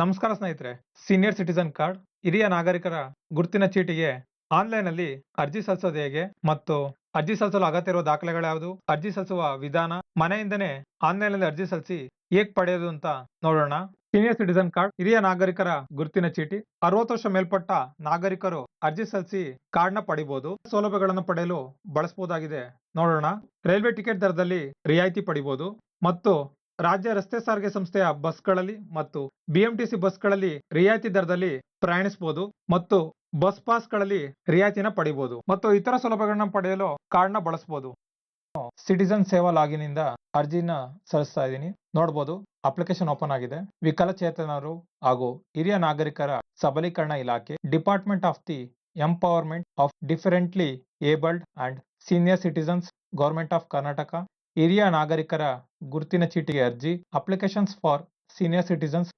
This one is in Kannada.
ನಮಸ್ಕಾರ ಸ್ನೇಹಿತರೆ ಸೀನಿಯರ್ ಸಿಟಿಸನ್ ಕಾರ್ಡ್ ಹಿರಿಯ ನಾಗರಿಕರ ಗುರುತಿನ ಚೀಟಿಗೆ ಆನ್ಲೈನ್ ಅಲ್ಲಿ ಅರ್ಜಿ ಸಲ್ಲಿಸೋದು ಹೇಗೆ ಮತ್ತು ಅರ್ಜಿ ಸಲ್ಲಿಸಲು ಅಗತ್ಯ ಇರುವ ದಾಖಲೆಗಳು ಯಾವುದು? ಅರ್ಜಿ ಸಲ್ಲಿಸುವ ವಿಧಾನ? ಮನೆಯಿಂದನೇ ಆನ್ಲೈನ್ ಅಲ್ಲಿ ಅರ್ಜಿ ಸಲ್ಲಿಸಿ ಹೇಗ್ ಪಡೆಯೋದು ಅಂತ ನೋಡೋಣ. ಸೀನಿಯರ್ ಸಿಟಿಸನ್ ಕಾರ್ಡ್ ಹಿರಿಯ ನಾಗರಿಕರ ಗುರುತಿನ ಚೀಟಿ. ಅರವತ್ತು ವರ್ಷ ಮೇಲ್ಪಟ್ಟ ನಾಗರಿಕರು ಅರ್ಜಿ ಸಲ್ಲಿಸಿ ಕಾರ್ಡ್ನ ಪಡಿಬಹುದು ಸೌಲಭ್ಯಗಳನ್ನು ಪಡೆಯಲು ಬಳಸಬಹುದಾಗಿದೆ. ನೋಡೋಣ. ರೈಲ್ವೆ ಟಿಕೆಟ್ ದರದಲ್ಲಿ ರಿಯಾಯಿತಿ ಪಡಿಬಹುದು ಮತ್ತು ರಾಜ್ಯ ರಸ್ತೆ ಸಾರಿಗೆ ಸಂಸ್ಥೆಯ ಬಸ್ಗಳಲ್ಲಿ ಮತ್ತು ಬಿಎಂಟಿಸಿ ಬಸ್ಗಳಲ್ಲಿ ರಿಯಾಯಿತಿ ದರದಲ್ಲಿ ಪ್ರಯಾಣಿಸಬಹುದು ಮತ್ತು ಬಸ್ ಪಾಸ್ಗಳಲ್ಲಿ ರಿಯಾಯಿತಿನ ಪಡೆಯಬಹುದು ಮತ್ತು ಇತರ ಸೌಲಭ್ಯಗಳನ್ನ ಪಡೆಯಲು ಕಾರ್ಡ್ನ ಬಳಸಬಹುದು. ಸಿಟಿಸನ್ ಸೇವಾ ಲಾಗಿನ್ ಇಂದ ಅರ್ಜಿನ ಸಲ್ಲಿಸ್ತಾ ಇದ್ದೀನಿ. ನೋಡಬಹುದು ಅಪ್ಲಿಕೇಶನ್ ಓಪನ್ ಆಗಿದೆ. ವಿಕಲಚೇತನರು ಹಾಗೂ ಹಿರಿಯ ನಾಗರಿಕರ ಸಬಲೀಕರಣ ಇಲಾಖೆ, department of the empowerment of differently abled and senior citizens government of Karnataka ಹಿರಿಯ ನಾಗರಿಕರ ಗುರುತಿನ ಚೀಟಿಗೆ ಅರ್ಜಿ ಅಪ್ಲಿಕೇಶನ್ಸ್ ಫಾರ್ ಸೀನಿಯರ್ ಸಿಟಿಸನ್ಸ್